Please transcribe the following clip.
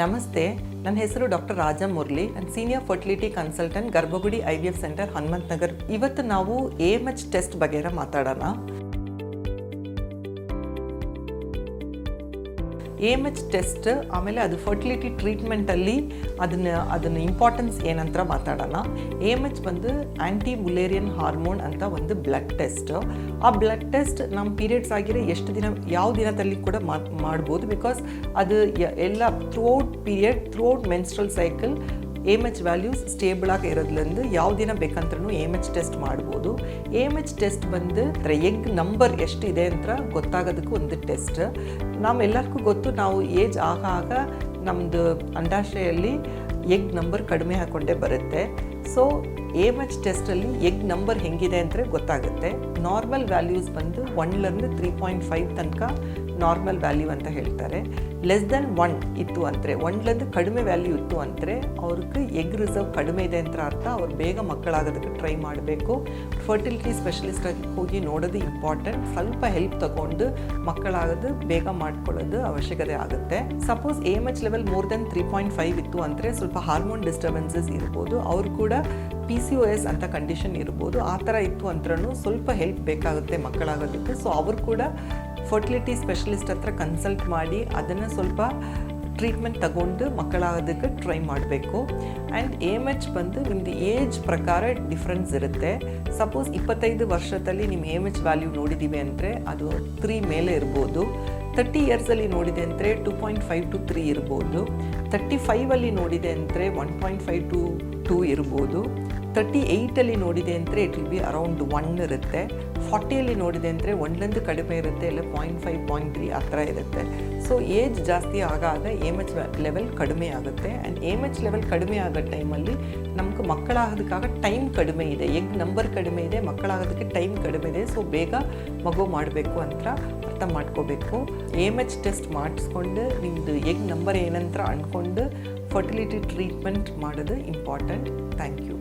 ನಮಸ್ತೆ, ನನ್ನ ಹೆಸರು ಡಾಕ್ಟರ್ ರಾಜ ಮುರಳಿ ನಾನು senior fertility consultant Garbhagudi I V F centre Hanumanth Nagar ಇವತ್ತು ನಾವು ಎ ಎಚ್ ಟೆಸ್ಟ್ ಬಗ್ಗೆ ಮಾತಾಡೋಣ. ಎಂ ಎಚ್ ಟೆಸ್ಟ್ ಆಮೇಲೆ ಅದು ಫರ್ಟಿಲಿಟಿ ಟ್ರೀಟ್ಮೆಂಟಲ್ಲಿ ಅದನ್ನ ಅದನ್ನ ಇಂಪಾರ್ಟೆನ್ಸ್ ಏನಂತ ಮಾತಾಡೋಣ. ಎಂ ಎಚ್ ಬಂದು ಆ್ಯಂಟಿ ಮುಲೇರಿಯನ್ ಹಾರ್ಮೋನ್ ಅಂತ ಒಂದು ಬ್ಲಡ್ ಟೆಸ್ಟ್ ಆ ಬ್ಲಡ್ ಟೆಸ್ಟ್ ನಮ್ಮ ಪೀರಿಯಡ್ಸ್ ಆಗಿರೋ ಎಷ್ಟು ದಿನ, ಯಾವ ದಿನದಲ್ಲಿ ಕೂಡ ಮಾಡ್ಬೋದು ಬಿಕಾಸ್ ಅದು ಎಲ್ಲ throughout period throughout menstrual cycle M H values stable ಆಗಿ ಇರೋದ್ರಿಂದ ಯಾವ ದಿನ ಬೇಕಂತ ಎಂ ಎಚ್ ಟೆಸ್ಟ್ ಮಾಡ್ಬೋದು. ಎಂ ಎಚ್ ಟೆಸ್ಟ್ ಬಂದು ಎಗ್ ನಂಬರ್ ಎಷ್ಟಿದೆ ಅಂತ ಗೊತ್ತಾಗೋದಕ್ಕೆ ಒಂದು ಟೆಸ್ಟ್ ನಮ್ಮೆಲ್ಲರಿಗೂ ಗೊತ್ತು, ನಾವು ಏಜ್ ಆಗ ಆಗ ನಮ್ಮದು ಅಂಡಾಶಯಲ್ಲಿ ಎಗ್ ನಂಬರ್ ಕಡಿಮೆ ಹಾಕ್ಕೊಂಡೇ ಬರುತ್ತೆ. ಸೊ ಎಂ ಎಚ್ ಟೆಸ್ಟಲ್ಲಿ ಎಗ್ ನಂಬರ್ ಹೆಂಗಿದೆ ಅಂದರೆ ಗೊತ್ತಾಗುತ್ತೆ. ನಾರ್ಮಲ್ ವ್ಯಾಲ್ಯೂಸ್ ಬಂದು ಒನ್ಲಿಂದ ತ್ರೀ ಪಾಯಿಂಟ್ ಫೈವ್ ತನಕ ನಾರ್ಮಲ್ ವ್ಯಾಲ್ಯೂ ಅಂತ ಹೇಳ್ತಾರೆ. ಲೆಸ್ ದೆನ್ ಒನ್ ಇತ್ತು ಅಂದರೆ ಒನ್ಲಂದು ಕಡಿಮೆ ವ್ಯಾಲ್ಯೂ ಇತ್ತು ಅಂದರೆ, ಅವ್ರಿಗೆ ಎಗ್ ರಿಸರ್ವ್ ಕಡಿಮೆ ಇದೆ ಅಂತ ಅರ್ಥ. ಅವ್ರು ಬೇಗ ಮಕ್ಕಳಾಗೋದಕ್ಕೆ ಟ್ರೈ ಮಾಡಬೇಕು. ಫರ್ಟಿಲಿಟಿ ಸ್ಪೆಷಲಿಸ್ಟಾಗಿ ಹೋಗಿ ನೋಡೋದು ಇಂಪಾರ್ಟೆಂಟ್ ಸ್ವಲ್ಪ ಹೆಲ್ಪ್ ತಗೊಂಡು ಮಕ್ಕಳಾಗೋದು ಬೇಗ ಮಾಡ್ಕೊಳ್ಳೋದು ಅವಶ್ಯಕತೆ ಆಗುತ್ತೆ. Suppose A M H level more than three point five ಇತ್ತು ಅಂದರೆ, ಸ್ವಲ್ಪ ಹಾರ್ಮೋನ್ ಡಿಸ್ಟರ್ಬೆನ್ಸಸ್ ಇರ್ಬೋದು. ಅವ್ರು ಕೂಡ ಪಿ ಸಿ ಒ ಎಸ್ ಅಂತ ಕಂಡೀಷನ್ ಇರ್ಬೋದು. ಆ ಥರ ಇತ್ತು ಅಂದ್ರೂ ಸ್ವಲ್ಪ ಹೆಲ್ಪ್ ಬೇಕಾಗುತ್ತೆ ಮಕ್ಕಳಾಗೋದಕ್ಕೆ. ಸೊ ಅವರು ಕೂಡ ಫರ್ಟಿಲಿಟಿ ಸ್ಪೆಷಲಿಸ್ಟ್ ಹತ್ರ ಕನ್ಸಲ್ಟ್ ಮಾಡಿ ಅದನ್ನು ಸ್ವಲ್ಪ ಟ್ರೀಟ್ಮೆಂಟ್ ತಗೊಂಡು ಮಕ್ಕಳಾಗೋದಕ್ಕೆ ಟ್ರೈ ಮಾಡಬೇಕು. ಆ್ಯಂಡ್ ಎ ಎಂ ಎಚ್ ಬಂದು ನಿಮ್ಮದು ಏಜ್ ಪ್ರಕಾರ ಡಿಫ್ರೆನ್ಸ್ ಇರುತ್ತೆ. ಸಪೋಸ್ ಇಪ್ಪತ್ತೈದು ವರ್ಷದಲ್ಲಿ ನಿಮ್ಮ ಎಂ ಎಚ್ ವ್ಯಾಲ್ಯೂ ನೋಡಿದ್ದೀವಿ ಅಂದರೆ ಅದು ತ್ರೀ ಮೇಲೆ ಇರ್ಬೋದು. ತರ್ಟಿ ಇಯರ್ಸಲ್ಲಿ ನೋಡಿದೆ ಅಂದರೆ two point five to three ಇರ್ಬೋದು. ತರ್ಟಿ ಫೈವಲ್ಲಿ ನೋಡಿದೆ ಅಂದರೆ one point five to two ಇರ್ಬೋದು. ತರ್ಟಿ ಏಯ್ಟಲ್ಲಿ ನೋಡಿದೆ ಅಂದರೆ it will be around one ಇರುತ್ತೆ. ಫಾರ್ಟಿಯಲ್ಲಿ ನೋಡಿದೆ ಅಂದರೆ ಒಂದ್ಲಂದು ಕಡಿಮೆ ಇರುತ್ತೆ, ಇಲ್ಲ ಪಾಯಿಂಟ್ ಫೈವ್ ಪಾಯಿಂಟ್ ತ್ರೀ ಆ ಥರ ಇರುತ್ತೆ. ಸೊ ಏಜ್ ಜಾಸ್ತಿ ಆಗಾಗ ಎಂ ಎಚ್ ಲೆವೆಲ್ ಕಡಿಮೆ ಆಗುತ್ತೆ. ಆ್ಯಂಡ್ ಎಂ ಎಚ್ ಲೆವೆಲ್ ಕಡಿಮೆ ಆಗೋ ಟೈಮಲ್ಲಿ ನಮ್ಗೆ ಮಕ್ಕಳಾಗೋದಕ್ಕಾಗ ಟೈಮ್ ಕಡಿಮೆ ಇದೆ. ಎಗ್ ನಂಬರ್ ಕಡಿಮೆ ಇದೆ, ಮಕ್ಕಳಾಗೋದಕ್ಕೆ ಟೈಮ್ ಕಡಿಮೆ ಇದೆ. ಸೊ ಬೇಗ ಮಗು ಮಾಡಬೇಕು ಅಂತ ಅರ್ಥ ಮಾಡ್ಕೋಬೇಕು. ಎಂ ಎಚ್ ಟೆಸ್ಟ್ ಮಾಡಿಸ್ಕೊಂಡು ನಿಮ್ಮದು ಎಗ್ ನಂಬರ್ ಏನಂತ ಅಂದ್ಕೊಂಡು ಫರ್ಟಿಲಿಟಿ ಟ್ರೀಟ್ಮೆಂಟ್ ಮಾಡೋದು ಇಂಪಾರ್ಟೆಂಟ್ ಥ್ಯಾಂಕ್ ಯು